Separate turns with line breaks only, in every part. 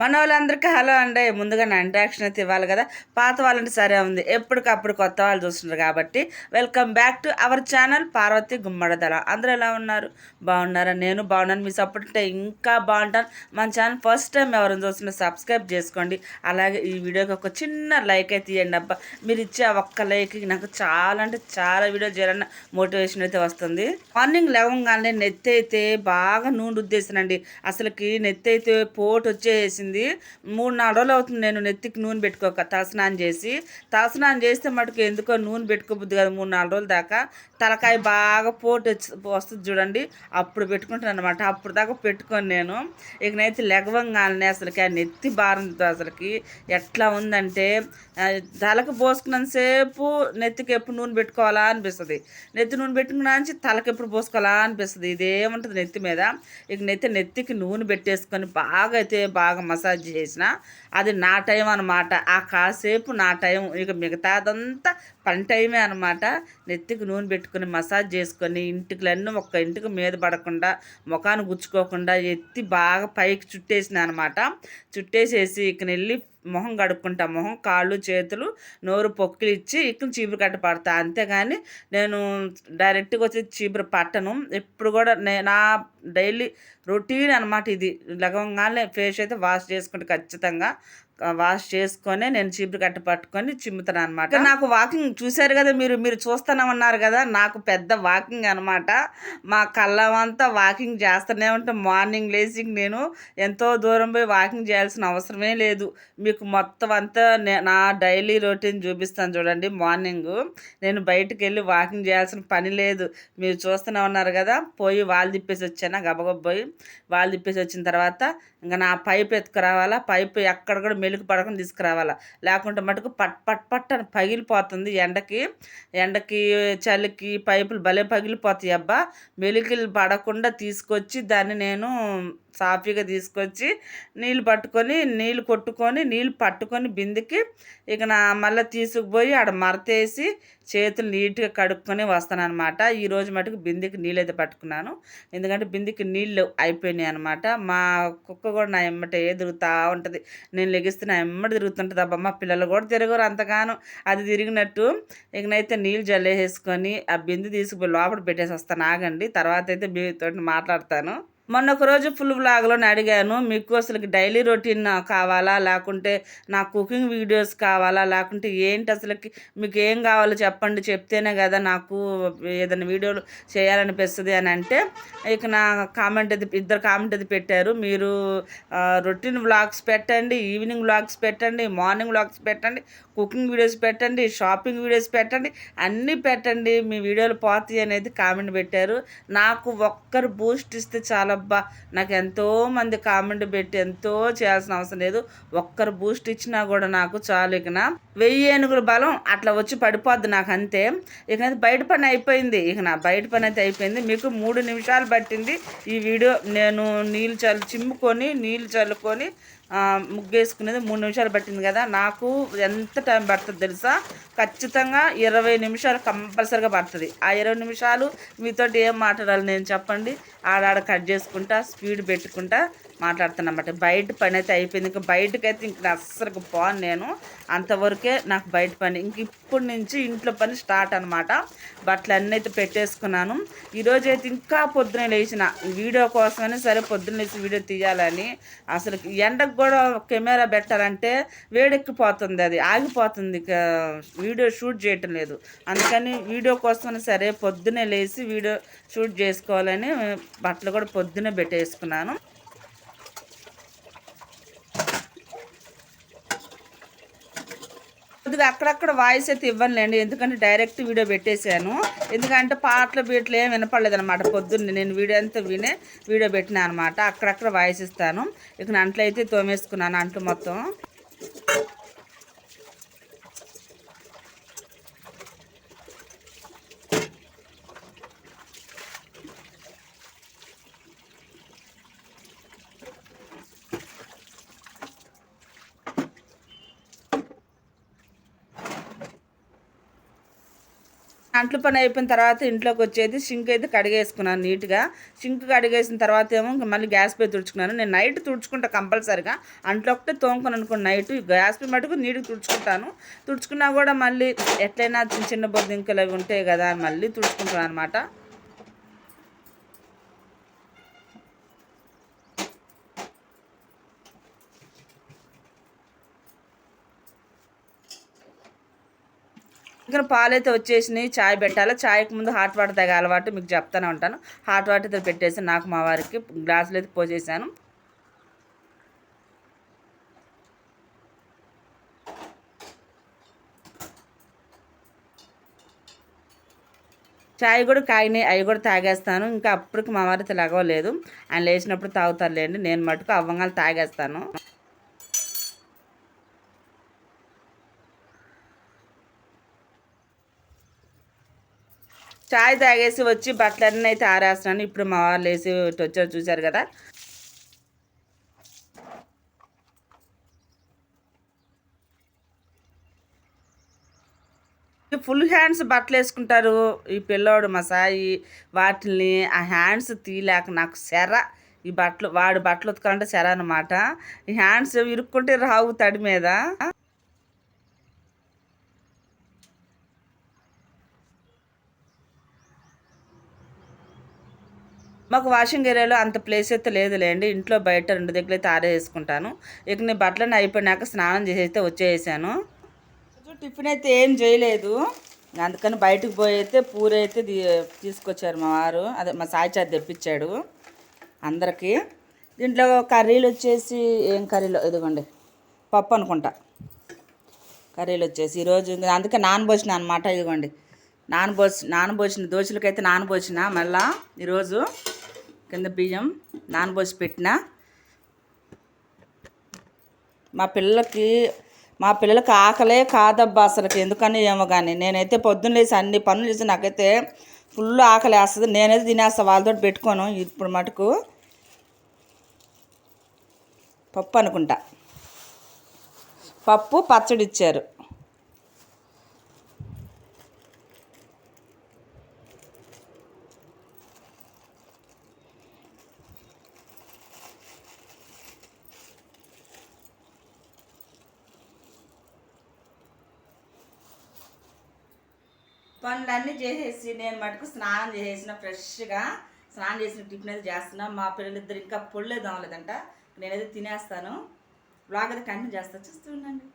మన వాళ్ళందరికీ హలో అండి. ముందుగా నా ఇంట్రాక్షన్ అయితే ఇవ్వాలి కదా. పాత వాళ్ళంటే సరే ఉంది. ఎప్పటికప్పుడు కొత్త వాళ్ళు చూస్తున్నారు కాబట్టి welcome back to our channel Parvathi Gummadadala. అందరూ ఎలా ఉన్నారు? బాగున్నారా? నేను బాగున్నాను. మీ సపోర్ట్ ఉంటే ఇంకా బాగుంటాను. మన ఛానల్ ఫస్ట్ టైం ఎవరైనా చూస్తున్నా సబ్స్క్రైబ్ చేసుకోండి. అలాగే ఈ వీడియోకి ఒక చిన్న లైక్ అయితే ఇవ్వండి అబ్బా మీరు ఇచ్చే ఒక్క లైక్ నాకు చాలా అంటే చాలా వీడియో చేయాలన్న మోటివేషన్ అయితే వస్తుంది. మార్నింగ్ లేవంగానే నెత్తి అయితే బాగా నూనె రుద్దేసానండి అసలుకి నెత్తి అయితే పోటు వచ్చేసింది. మూడు నాలుగు రోజులు అవుతుంది నేను నెత్తికి నూనె పెట్టుకోక తలస్నానం చేసి. తలస్నానం చేస్తే మటుకు ఎందుకో నూనె పెట్టుకోబుద్ది కదా మూడు నాలుగు రోజుల దాకా. తలకాయ బాగా పోటు వస్తుంది చూడండి. అప్పుడు పెట్టుకుంటాను అనమాట అప్పుడు దాకా పెట్టుకొని నేను. ఇకనైతే లెగవంగానే అసలుకి ఆ నెత్తి భారంతో అసలుకి. ఎట్లా ఉందంటే తలకు పోసుకున్నంతసేపు నెత్తికి ఎప్పుడు నూనె పెట్టుకోవాలా అనిపిస్తుంది. నెత్తి నూనె పెట్టుకున్నా నుంచి తలకి ఎప్పుడు పోసుకోవాలా అనిపిస్తుంది. ఇదేముంటుంది నెత్తి మీద? ఇక నెత్తి నెత్తికి నూనె పెట్టేసుకొని బాగా అయితే బాగా మసాజ్ చేసిన అది నా టైం అనమాట ఆ కాసేపు నా టైం. ఇక మిగతాదంతా పని టైమే అనమాట నెత్తికి నూనె పెట్టుకొని మసాజ్ చేసుకొని ఇంటికి ఒక్క ఇంటికి మీద పడకుండా ముఖాన్ని గుచ్చుకోకుండా ఎత్తి బాగా పైకి చుట్టేసిన అనమాట చుట్టేసేసి ఇక వెళ్ళి మొహం కడుక్కుంటా. మొహం కాళ్ళు చేతులు నోరు పొక్కులు ఇచ్చి ఇక్కడ చీపురు కట్ట పడతా. అంతేగాని నేను డైరెక్ట్గా వచ్చి చీపురు పట్టను. ఎప్పుడు కూడా నే నా డైలీ రొటీన్ అనమాట ఇది. లగవంగానే ఫేస్ అయితే వాష్ చేసుకుంటే ఖచ్చితంగా వాష్ చేసుకొని నేను చీపురు కట్ట పట్టుకొని చిమ్ముతాను అనమాట నాకు వాకింగ్ చూశారు కదా మీరు మీరు చూస్తానమన్నారు కదా నాకు పెద్ద వాకింగ్ అనమాట మా కళ్ళమంతా వాకింగ్ చేస్తూనే ఉంటాం. మార్నింగ్ లేచి నేను ఎంతో దూరం పోయి వాకింగ్ చేయాల్సిన అవసరమే లేదు. మీకు మొత్తం అంతా నా డైలీ రొటీన్ చూపిస్తాను చూడండి మార్నింగ్. నేను బయటికి వెళ్ళి వాకింగ్ చేయాల్సిన పని లేదు. మీరు చూస్తూనే ఉన్నారు కదా పోయి వాళ్ళు తిప్పేసి వచ్చాను గబగబ పోయి. వాళ్ళు తిప్పేసి వచ్చిన తర్వాత ఇంకా నా పైప్ ఎత్తుకురావాలా? పైప్ ఎక్కడ కూడా వెలుగు పడకుండా తీసుకురావాలా? లేకుంటే మటుకు పట్ పట్ పట్ అని పగిలిపోతుంది ఎండకి. ఎండకి చలికి పైపులు భలే పగిలిపోతాయి అబ్బా. మెలుగులు పడకుండా తీసుకొచ్చి దాన్ని నేను సాఫీగా తీసుకొచ్చి నీళ్ళు పట్టుకొని నీళ్ళు కొట్టుకొని నీళ్ళు పట్టుకొని బిందెకి ఇక నా మళ్ళీ తీసుకుపోయి ఆడ మరతేసి చేతులు నీట్గా కడుక్కొని వస్తాను అనమాట ఈరోజు మటుకు బిందెకి నీళ్ళు అయితే పట్టుకున్నాను. ఎందుకంటే బిందెకి నీళ్ళు అయిపోయినాయి అనమాట మా కుక్క కూడా నా ఎమ్మటే ఎదురుతూ ఉంటుంది. నేను లెగిస్తే నా ఎమ్మడి తిరుగుతుంటుంది. అబ్బా మా పిల్లలు కూడా తిరగరు అంతగాను. అది తిరిగినట్టు ఇకనైతే నీళ్ళు జల్లేసుకొని ఆ బిందు తీసుకుపోయి లోపల పెట్టేసి వస్తాను. ఆగండి తర్వాత అయితే మీతో మాట్లాడతాను. మొన్న ఒక రోజు ఫుల్ బ్లాగ్లో అడిగాను మీకు అసలు డైలీ రొటీన్ కావాలా? లేకుంటే నా కుకింగ్ వీడియోస్ కావాలా? లేకుంటే ఏంటి అసలుకి? మీకు ఏం కావాలో చెప్పండి చెప్తేనే కదా నాకు ఏదైనా వీడియోలు చేయాలనిపిస్తుంది అని అంటే ఇక నా కామెంట్ అది ఇద్దరు కామెంట్ అది పెట్టారు. మీరు రొటీన్ వ్లాగ్స్ పెట్టండి ఈవినింగ్ వ్లాగ్స్ పెట్టండి మార్నింగ్ వ్లాగ్స్ పెట్టండి కుకింగ్ వీడియోస్ పెట్టండి షాపింగ్ వీడియోస్ పెట్టండి అన్నీ పెట్టండి మీ వీడియోలు పోతాయి అనేది కామెంట్ పెట్టారు. నాకు ఒక్కరు బూస్ట్ ఇస్తే చాలా అబ్బా నాకు ఎంతో మంది కామెంట్ పెట్టి ఎంతో చేయాల్సిన అవసరం లేదు. ఒక్కరు బూస్ట్ ఇచ్చినా కూడా నాకు చాలు ఇకన వెయ్యి ఏనుగుల బలం అట్లా వచ్చి పడిపోద్ది నాకు అంతే. ఇక బయట పని అయిపోయింది. ఇక నా బయట పని అయితే అయిపోయింది. మీకు మూడు నిమిషాలు పట్టింది ఈ వీడియో. నేను నీళ్ళు చల్లు చిమ్ముకొని నీళ్ళు చల్లుకొని ముగ్గేసుకునేది మూడు నిమిషాలు పట్టింది కదా. నాకు ఎంత టైం పడుతుంది తెలుసా? ఖచ్చితంగా ఇరవై నిమిషాలు కంపల్సరీగా పడుతుంది. ఆ ఇరవై నిమిషాలు మీతోటి ఏం మాట్లాడాలి నేను చెప్పండి. ఆడాడ కట్ చేసుకుంటా స్పీడ్ పెట్టుకుంటా మాట్లాడుతున్నమాట బయట పని అయితే అయిపోయింది. ఇంకా బయటకైతే ఇంక అస్సలు పోను నేను. అంతవరకే నాకు బయట పని. ఇంక ఇప్పటి నుంచి ఇంట్లో పని స్టార్ట్ అనమాట బట్టలు అన్నీ అయితే పెట్టేసుకున్నాను. ఈరోజు అయితే ఇంకా పొద్దున లేచిన. వీడియో కోసమని సరే పొద్దున్న లేచి వీడియో తీయాలని. అసలు ఎండకు కూడా కెమెరా పెట్టాలంటే వేడెక్కిపోతుంది అది. ఆగిపోతుంది. ఇక వీడియో షూట్ చేయటం లేదు. అందుకని వీడియో కోసమని సరే పొద్దునే లేచి వీడియో షూట్ చేసుకోవాలని బట్టలు కూడా పొద్దునే పెట్టేసుకున్నాను. కొద్దిగా అక్కడక్కడ వాయిస్ అయితే ఇవ్వనులేండి. ఎందుకంటే డైరెక్ట్ వీడియో పెట్టేశాను. ఎందుకంటే పాటలు బీట్లు ఏం వినపడలేదు అనమాట పొద్దున్నే నేను వీడియో అంతా వినే వీడియో పెట్టినా అనమాట. అక్కడక్కడ వాయిస్ ఇస్తాను. ఇక అంట్లు అయితే తోమేసుకున్నాను అంట్లు మొత్తం. అంట్లు పని అయిపోయిన తర్వాత ఇంట్లోకి వచ్చేది సింక్ అయితే కడిగేసుకున్నాను నీట్గా. సింక్ కడిగేసిన తర్వాత ఏమో మళ్ళీ గ్యాస్ పై తుడుచుకున్నాను. నేను నైట్ తుడుచుకుంటా కంపల్సరిగా. అంట్లో ఒకటే తోముకొని అనుకోండి నైట్. గ్యాస్ పై మటుకు నీట్గా తుడుచుకుంటాను. తుడుచుకున్నా కూడా మళ్ళీ ఎట్లయినా చిన్న చిన్న బొద్దింకలు అవి ఉంటాయి కదా మళ్ళీ తుడుచుకుంటాను అనమాట ఇంకా పాలైతే వచ్చేసినాయి చాయ్ పెట్టాలి. చాయ్కి ముందు హాట్ వాటర్ తాగే అలవాటు మీకు చెప్తానే ఉంటాను. హాట్ వాటర్ అయితే పెట్టేసి నాకు మా వారికి గ్లాసులు అయితే పోసేసాను. చాయ్ కూడా కాగినాయి అవి కూడా తాగేస్తాను. ఇంకా అప్పటికి మా వారితో లగవలేదు. ఆయన లేచినప్పుడు తాగుతారులేండి నేను మటుకు అవ్వంగాలు తాగేస్తాను. చాయ్ తాగేసి వచ్చి బట్టలన్నీ అయితే ఆరేస్తున్నాను. ఇప్పుడు మా వాళ్ళు వేసి వచ్చారు చూశారు కదా. ఫుల్ హ్యాండ్స్ బట్టలు వేసుకుంటారు. ఈ పిల్లోడు మా సాయి వాటిని ఆ హ్యాండ్స్ తీయలేక నాకు సెర. ఈ బట్టలు వాడు బట్టలు ఉతకాలంటే సెర అనమాట ఈ హ్యాండ్స్ ఇరుక్కుంటే రావు తడి మీద. మాకు వాషింగ్ ఏరియాలో అంత ప్లేస్ అయితే లేదులేండి. ఇంట్లో బయట రెండు దగ్గర అయితే ఆరేసుకుంటాను ఇక నేను బట్టలను అయిపోయినాక స్నానం చేసి అయితే వచ్చేసాను టిఫిన్ అయితే ఏం చేయలేదు. అందుకని బయటకు పోయి అయితే పూరి అయితే తీసుకొచ్చారు మా వారు. అదే మా సాయిచారి తెప్పించాడు అందరికీ. దీంట్లో కర్రీలు వచ్చేసి ఏం కర్రీలో? ఇదిగోండి. పప్పు అనుకుంటా. కర్రీలు వచ్చేసి ఈరోజు అందుకే నానబోసిన అనమాట ఇదిగోండి. నానబోసి నానబోసిన దోశలకైతే నానబోసిన మళ్ళా ఈరోజు కింద బియ్యం నానబోసి పెట్టిన. మా పిల్లలకి మా పిల్లలకి ఆకలే కాదబ్బా అసలుకి ఎందుకని ఏమో కానీ నేనైతే పొద్దున్న లేచి అన్ని పనులు చేసి నాకైతే ఫుల్ ఆకలి వేస్తుంది. నేనైతే తినేస్తా వాళ్ళతో పెట్టుకోను ఇప్పుడు మటుకు. పప్పు అనుకుంటా. పప్పు పచ్చడి ఇచ్చారు పనులన్నీ చేసేసి నేను మటుకు స్నానం చేసేసిన ఫ్రెష్గా స్నానం చేసిన టిఫిన్ అయితే చేస్తున్నా. మా పిల్లలిద్దరు ఇంకా పొళ్ళేది అవ్వలేదంట నేనైతే తినేస్తాను. బ్లాగ్ అయితే కంటిన్యూ చేస్తా. చూస్తూ ఉండండి.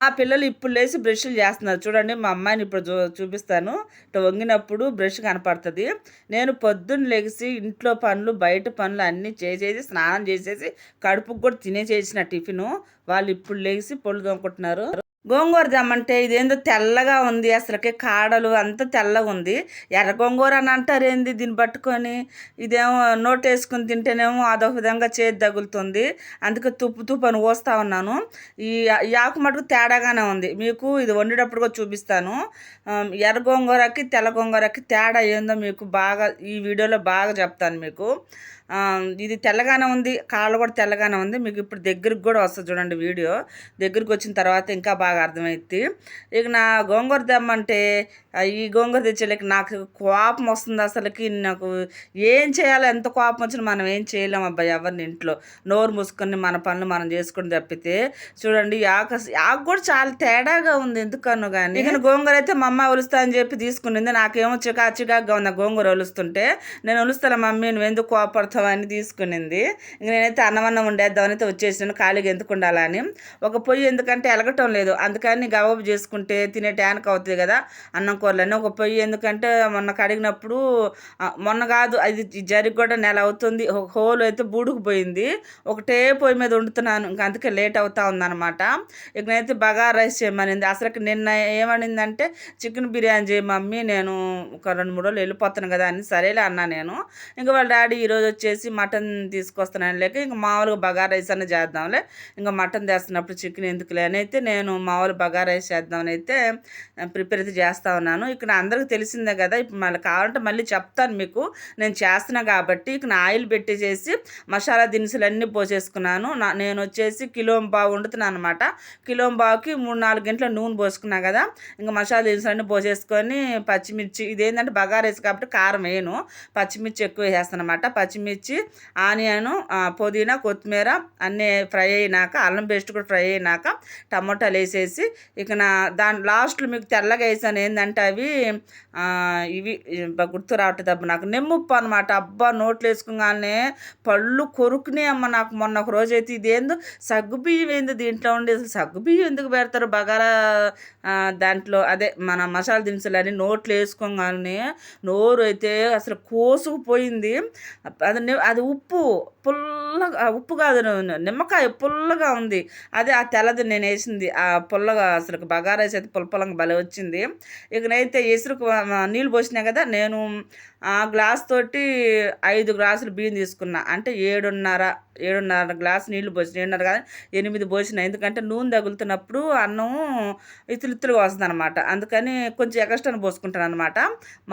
మా పిల్లలు ఇప్పుడు లేచి బ్రష్లు చేస్తున్నారు. చూడండి మా అమ్మాయిని ఇప్పుడు చూ చూపిస్తాను. ఇట్లా వంగినప్పుడు బ్రష్ కనపడుతుంది. నేను పొద్దున్న లెగిసి ఇంట్లో పనులు బయట పనులు అన్నీ చేసేసి స్నానం చేసేసి కడుపుకు కూడా తినేసేసిన టిఫిను. వాళ్ళు ఇప్పుడు లేచి పొళ్ళు తోముకుంటున్నారు గోంగూర తెమ్మంటే ఇదేందో తెల్లగా ఉంది అసలుకి కాడలు అంతా తెల్లగా ఉంది. ఎర్ర గోంగూర అని అంటారు ఏంది దీన్ని పట్టుకొని? ఇదేమో నోట్ వేసుకుని తింటేనేమో అదొక విధంగా చేతి తగులుతుంది. అందుకే తుప్పు తుప్పు అని పోస్తూ ఉన్నాను. ఈ ఆకు మటుకు తేడాగానే ఉంది. మీకు ఇది వండేటప్పుడు కూడా చూపిస్తాను. ఎర్ర గోంగూరకి తెల్ల గోంగూరకి తేడా ఏందో మీకు బాగా ఈ వీడియోలో బాగా చెప్తాను మీకు. ఇది తెల్లగానే ఉంది కాళ్ళు కూడా తెల్లగానే ఉంది. మీకు ఇప్పుడు దగ్గరికి కూడా వస్తుంది చూడండి వీడియో. దగ్గరికి వచ్చిన తర్వాత ఇంకా బాగా అర్థమైద్ది. ఇక నా గోంగూర తెమ్మంటే ఈ గోంగూర తెచ్చేళ్ళకి నాకు కోపం వస్తుంది అసలుకి. నాకు ఏం చేయాలో ఎంత కోపం వచ్చినా మనం ఏం చేయలేం అబ్బాయి ఎవరిని ఇంట్లో. నోరు మూసుకొని మన పనులు మనం చేసుకుని తప్పితే. చూడండి ఆక ఆకు కూడా చాలా తేడాగా ఉంది ఎందుకన్నా కానీ ఇక గోంగూర అయితే మా అమ్మ ఒలుస్తా అని చెప్పి తీసుకునింది. నాకేమో చికా చికాగా ఉంది గోంగూర ఒలుస్తుంటే. నేను ఒలుస్తాను మమ్మీ నువ్వు ఎందుకు కోపడతావు? అని తీసుకునింది. ఇంక నేనైతే అన్నమన్నం ఉండేద్దామని అయితే వచ్చేసాను ఖాళీగా ఎందుకు ఉండాలని ఒక పొయ్యి ఎందుకంటే ఎలగటం లేదు. అందుకని గబాబు చేసుకుంటే తినే ట్యాన్క్ అవుతుంది కదా అన్నం కూరలని ఒక పొయ్యి ఎందుకంటే మొన్న కడిగినప్పుడు మొన్న కాదు అది జరిగి కూడా నెల అవుతుంది. హోల్ అయితే బూడుకుపోయింది. ఒకటే పొయ్యి మీద వండుతున్నాను. ఇంకా అందుకే లేట్ అవుతా ఉందన్నమాట. ఇక నేనైతే బగా రైస్ చేయమనింది. అసలు నిన్న ఏమనిందంటే చికెన్ బిర్యానీ చేయ మమ్మీ నేను ఒక రెండు మూడు రోజులు వెళ్ళిపోతాను కదా అని. సరేలే అన్నా నేను. ఇంకా వాళ్ళ డాడీ ఈరోజు వచ్చి వచ్చేసి మటన్ తీసుకొస్తున్నాను లేక ఇంకా మామూలుగా బగారా రైస్ అన్న చేద్దాంలే. ఇంకా మటన్ తెస్తున్నప్పుడు చికెన్ ఎందుకులే అని అయితే నేను మామూలు బగారా రైస్ చేద్దామని అయితే ప్రిపేర్ అయితే చేస్తూ ఉన్నాను. ఇక్కడ అందరికీ తెలిసిందే కదా ఇప్పుడు మళ్ళీ కావాలంటే మళ్ళీ చెప్తాను మీకు. నేను చేస్తున్నా కాబట్టి ఇక ఆయిల్ పెట్టేసేసి మసాలా దినుసులు అన్నీ పోసేసుకున్నాను. నా నేను వచ్చేసి కిలో బావు వండుతున్నాను అనమాట కిలో బావుకి మూడు నాలుగు గంటల నూనె పోసుకున్నా కదా ఇంకా మసాలా దినుసులు అన్నీ పోసేసుకొని పచ్చిమిర్చి ఇదేంటంటే బగారా రైస్ కాబట్టి కారం వేయను. పచ్చిమిర్చి ఎక్కువ వేసేస్తాను అనమాట పచ్చిమిర్చి ఆనియన్ పుదీనా కొత్తిమీర అన్నీ ఫ్రై అయినాక అల్లం పేస్ట్ కూడా ఫ్రై అయినాక టమాటాలు వేసేసి ఇక నా దాని లాస్ట్లో మీకు తెల్లగా వేసాను. ఏంటంటే అవి ఇవి గుర్తు రావట్లేదు అబ్బా నాకు. నెమ్ముప్పు అనమాట అబ్బా నోట్లు వేసుకోగానే పళ్ళు కొరుకునే అమ్మ నాకు. మొన్న ఒక రోజు అయితే ఇదేందో సగ్గుబియ్యం ఏంది దీంట్లో ఉండి సగ్గుబియ్యం ఎందుకు పెడతారు బగారా దాంట్లో? అదే మన మసాలా దినుసులు అని నోట్లు వేసుకోగానే నోరు అయితే అసలు కోసుకుపోయింది. అది అది ఉప్పు పుల్లగా ఉప్పు కాదు నిమ్మకాయ పుల్లగా ఉంది. అదే ఆ తెల్లది నేను వేసింది. ఆ పుల్లగా అసలు బగారా అయితే పుల్ల పుల్లంగా భలే వచ్చింది. ఇకనైతే ఎసురుకు నీళ్ళు పోసినా కదా నేను ఆ గ్లాస్ తోటి ఐదు గ్లాసులు బియ్యం తీసుకున్నా. అంటే ఏడున్నర ఏడున్నర గ్లాస్ నీళ్ళు పోసిన ఏడున్నర కాదు ఎనిమిది పోసిన. ఎందుకంటే నూనె తగులుతున్నప్పుడు అన్నం ఇత్తులు వస్తుంది అనమాట అందుకని కొంచెం ఎక్స్ట్రాను పోసుకుంటాను అనమాట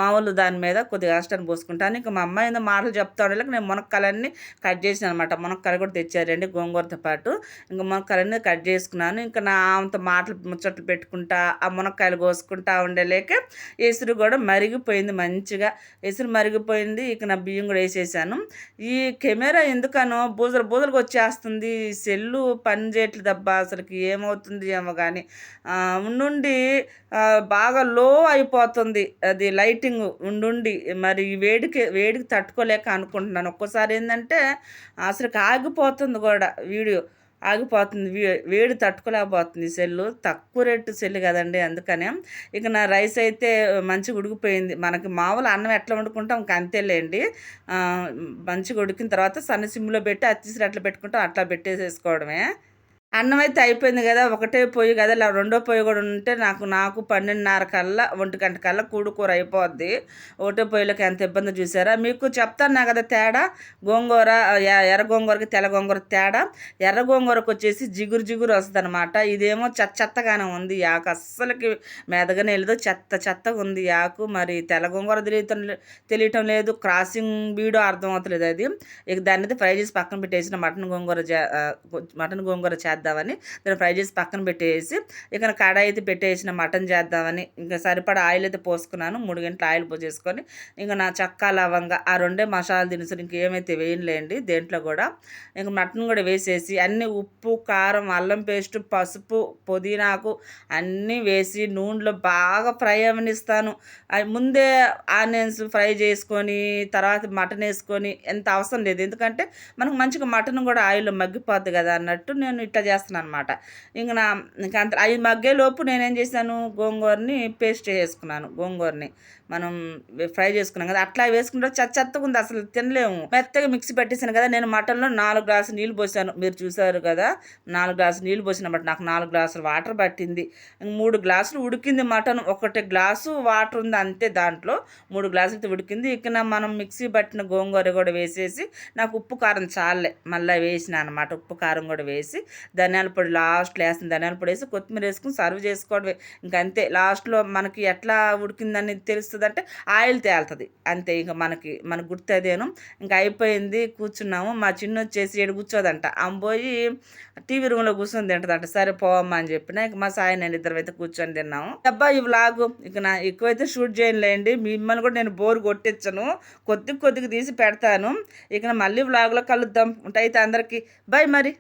మామూలు దాని మీద కొద్దిగా ఎక్స్ట్రాను పోసుకుంటాను. ఇంకా మా అమ్మాయి మాటలు చెప్తా ఉండలేక నేను మునక్కాలన్నీ కట్ చేసిన అనమాట మునక్కాయలు కూడా తెచ్చారండి గోంగూరతో పాటు. ఇంకా మునక్కాయలన్నీ కట్ చేసుకున్నాను. ఇంకా నా అంత మాటలు ముచ్చట్లు పెట్టుకుంటా ఆ మునక్కాయలు కోసుకుంటా ఉండలేక ఎసురు కూడా మరిగిపోయింది మంచిగా. ఎసురు మరిగిపోయింది. ఇక నా బియ్యం కూడా వేసేసాను. ఈ కెమెరా ఎందుకనో బూజలు బూజలకు వచ్చేస్తుంది. సెల్లు పని చేయట్లేదు అబ్బా అసలుకి ఏమవుతుంది ఏమో కానీ ఉండుండి బాగా లో అయిపోతుంది అది లైటింగ్ ఉండుండి. మరి వేడికి వేడికి తట్టుకోలేక అనుకుంటున్నాను. ఒక్కోసారి ఏంటంటే అసలు ఆగిపోతుంది కూడా వీడియో. ఆగిపోతుంది. వేడి తట్టుకోలేకపోతుంది సెల్లు. తక్కువ రేటు సెల్లు కదండి అందుకనే. ఇక నా రైస్ అయితే మంచిగా ఉడికిపోయింది. మనకి మామూలు అన్నం ఎట్లా వండుకుంటాం ఇంక అంతేలేండి. మంచిగా ఉడికిన తర్వాత సన్న సిమ్లో పెట్టి అత్తిసిరి అట్లా పెట్టుకుంటాం. అట్లా పెట్టేసేసుకోవడమే. అన్నం అయితే అయిపోయింది కదా ఒకటే పొయ్యి కదా ఇలా రెండో పొయ్యి కూడా ఉంటే నాకు నాకు పన్నెండున్నర కల్లా ఒంటి గంట కల్లా కూడుకూర అయిపోద్ది. ఒకటే పొయ్యిలోకి ఎంత ఇబ్బంది చూసారా? మీకు చెప్తాను కదా తేడా? గోంగూర ఎర్ర గోంగూరకి తెల్ల గోంగూర తేడా? ఎర్ర గోంగూరకు వచ్చేసి జిగురు జిగురు వస్తుంది అనమాట ఇదేమో చెత్త చెత్తగానే ఉంది యాకు. అస్సలకి మెదగనే లేదు. చెత్త చెత్తగా ఉంది యాకు. మరి తెల్ల గోంగూర తెలియటం తెలియటం లేదు. క్రాసింగ్ బీడో అర్థం అవుతలేదు అది. ఇక దాన్ని అయితే ఫ్రై చేసి పక్కన పెట్టేసిన మటన్ గోంగూర మటన్ గోంగూర చేద్దాం చేద్దామని దాన్ని ఫ్రై చేసి పక్కన పెట్టేసి ఇక కడాయి అయితే పెట్టేసిన మటన్ చేద్దామని ఇంకా సరిపడా ఆయిల్ అయితే పోసుకున్నాను. మూడు గంటల ఆయిల్ పోసేసుకొని ఇంకా నా చక్క లవంగా ఆ రెండే మసాలా దినుసులు ఇంకేమైతే వేయలేండి దేంట్లో కూడా. ఇంకా మటన్ కూడా వేసేసి అన్ని ఉప్పు కారం అల్లం పేస్ట్ పసుపు పుదీనాకు అన్నీ వేసి నూనెలో బాగా ఫ్రై అవనిస్తాను. ముందే ఆనియన్స్ ఫ్రై చేసుకొని తర్వాత మటన్ వేసుకొని ఎంత అవసరం లేదు. ఎందుకంటే మనకు మంచిగా మటన్ కూడా ఆయిల్లో మగ్గిపోద్ది కదా అన్నట్టు నేను ఇట్లా చేస్తున్నాను అనమాట ఇంక నా ఇంకా అంత అవి మగ్గేలోపు నేనేం చేశాను? గోంగూరని పేస్ట్ చేసుకున్నాను గోంగూరని. మనం ఫ్రై చేసుకున్నాం కదా అట్లా వేసుకుంటే చెత్తగా ఉంది అసలు తినలేము. మెత్తగా మిక్సీ పెట్టేసాను కదా నేను మటన్లో నాలుగు గ్లాసులు నీళ్ళు పోసాను. మీరు చూసారు కదా నాలుగు గ్లాసులు నీళ్ళు పోసిన బట్ నాకు నాలుగు గ్లాసులు వాటర్ పట్టింది. మూడు గ్లాసులు ఉడికింది మటన్ ఒకటి గ్లాసు వాటర్ ఉంది అంతే దాంట్లో. మూడు గ్లాసులతో ఉడికింది. ఇక మనం మిక్సీ పట్టిన గోంగూర కూడా వేసేసి నాకు ఉప్పు కారం చాలే. మళ్ళీ వేసిన అనమాట ఉప్పు కారం కూడా వేసి ధనియాల పొడి లాస్ట్లో వేసిన ధనియాల పొడి వేసి కొత్తిమీర వేసుకుని సర్వ్ చేసుకోవడమే. ఇంకంతే. అంతే లాస్ట్లో మనకి ఎట్లా ఉడికిందని వస్తుంది అంటే ఆయిల్ తేలుతుంది. అంతే ఇంకా మనకి మనకు గుర్తదేను. ఇంకా అయిపోయింది కూర్చున్నాము. మా చిన్న వచ్చేసి ఏడు కూర్చోదంట పోయి టీవీ రూమ్లో కూర్చొని తింటదంట. సరే పోవమ్మా అని చెప్పిన ఇక మా సాయి నేను ఇద్దరు అయితే కూర్చొని తిన్నాము. అబ్బా ఈ వ్లాగు ఇక నా ఎక్కువైతే షూట్ చేయలేండి మిమ్మల్ని కూడా నేను బోర్ కొట్టించను. కొద్ది కొద్దిగా తీసి పెడతాను. ఇక మళ్ళీ వ్లాగ్లో కలుద్దాం. ఉంటాయితే అందరికీ. బాయ్ మరి.